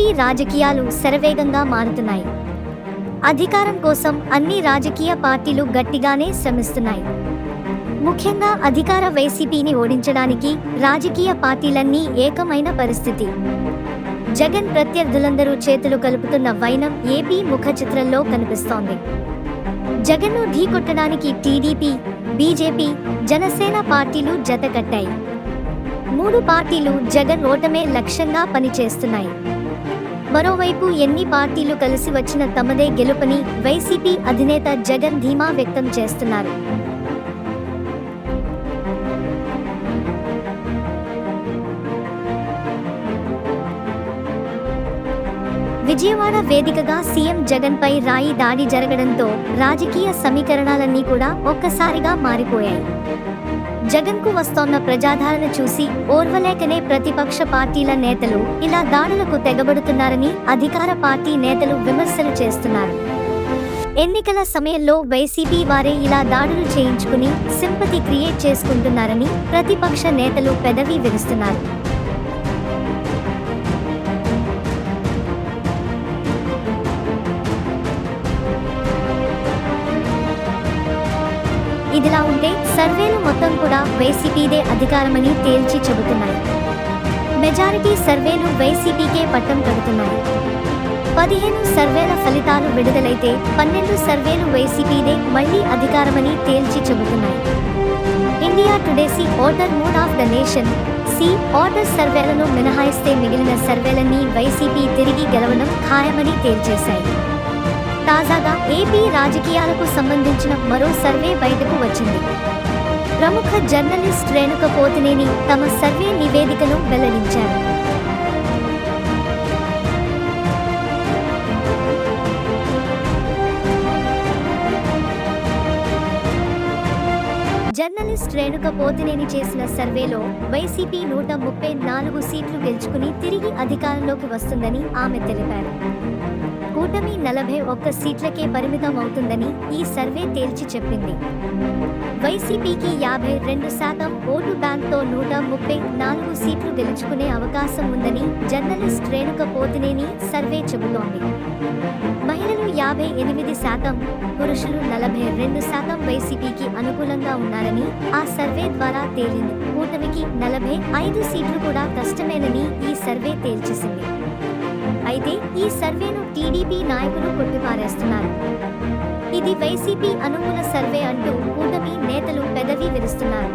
రాజకీయాలు శరవేగంగా మారుతున్నాయి. అధికారం కోసం అన్ని రాజకీయ పార్టీలు గట్టిగానే శ్రమిస్తున్నాయి. ముఖ్యంగా అధికార వైసీపీని ఓడించడానికి రాజకీయ పార్టీలన్నీ ఏకమైన పరిస్థితి. జగన్ ప్రత్యర్థులందరూ చేతులు కలుపుతున్న వైనం ఏపీ ముఖ చిత్రంలో కనిపిస్తోంది. జగన్ను ఢీకొట్టడానికి టీడీపీ బీజేపీ జనసేన పార్టీలు జతకట్టాయి. మూడు పార్టీలు జగన్ ఓటమే లక్ష్యంగా పనిచేస్తున్నాయి. మరోవైపు ఎన్ని పార్టీలు కలిసి వచ్చిన తమదే గెలుపని వైసీపీ అధినేత జగన్ ధీమా వ్యక్తం చేస్తున్నారు. విజయవాడ వేదికగా సీఎం జగన్ పై రాయి దాడి జరగడంతో రాజకీయ సమీకరణాలన్నీ కూడా ఒక్కసారిగా మారిపోయాయి. జగన్కు వస్తోన్న ప్రజాదరణ చూసి ఓర్వలేకనే ప్రతిపక్ష పార్టీల నేతలు ఇలా దాడులకు తెగబడుతున్నారని అధికార పార్టీ నేతలు విమర్శలు చేస్తున్నారు. ఎన్నికల సమయంలో వైసీపీ వారే ఇలా దాడులు చేయించుకుని సింపతి క్రియేట్ చేసుకుంటున్నారని ప్రతిపక్ష నేతలు పెదవి విరుస్తున్నారు. ఇదిలా ఉంటే సర్వేలు మొత్తం కూడా వైసీపీదే అధికారమని తేల్చి చెబుతున్నాయి. మెజారిటీ సర్వేలు వైసీపీకే పట్టం కడుతున్నాయి. పదిహేను సర్వేల ఫలితాలు విడుదలైతే పన్నెండు సర్వేలు వైసీపీదే మళ్ళీ అధికారమని తేల్చి చెబుతున్నాయి. India today C voter mood of the nation. C voter సర్వేలను మినహాయిస్తే మిగిలిన సర్వేలన్నీ వైసీపీ తిరిగి గెలవడం ఖాయమని తేల్చేశాయి. తాజాగా ఏపీ రాజకీయాలకు సంబంధించిన మరో సర్వే బయటకు వచ్చింది. ప్రముఖ జర్నలిస్ట్ రేణుక పోతినేని తమ సర్వే నివేదికను వెల్లడించారు. జర్నలిస్ట్ రేణుక పోతినేని చేసిన సర్వేలో వైసీపీ నూట ముప్పై నాలుగు సీట్లు గెలుచుకుని తిరిగి అధికారంలోకి వస్తుందని ఆమె తెలిపారు. కూటమి నలభై ఒక్క సీట్లకే పరిమితం అవుతుందని ఈ సర్వే తేల్చి చెప్పింది. వైసీపీకి యాభై రెండు శాతం ఓటు బ్యాంక్తో నూట ముప్పై నాలుగు సీట్లు గెలుచుకునే అవకాశం ఉందని జర్నలిస్ట్ రేణుక పోతినేని సర్వే చెబుతోంది. మహిళలు యాభై ఎనిమిది శాతం పురుషులు నలభై రెండు శాతం వైసీపీకి అనుకూలంగా ఉన్నారని ఆ సర్వే ద్వారా తేలింది. కూటమికి నలభై ఐదు సీట్లు కూడా కష్టమేనని ఈ సర్వే తేల్చేసింది. అయితే ఈ సర్వేను టీడీపీ నాయకులు కొట్టిపారేస్తున్నారు. ఇది వైసీపీ అనుకూల సర్వే అంటూ కూటమి నేతలు పెదవి విరుస్తున్నారు.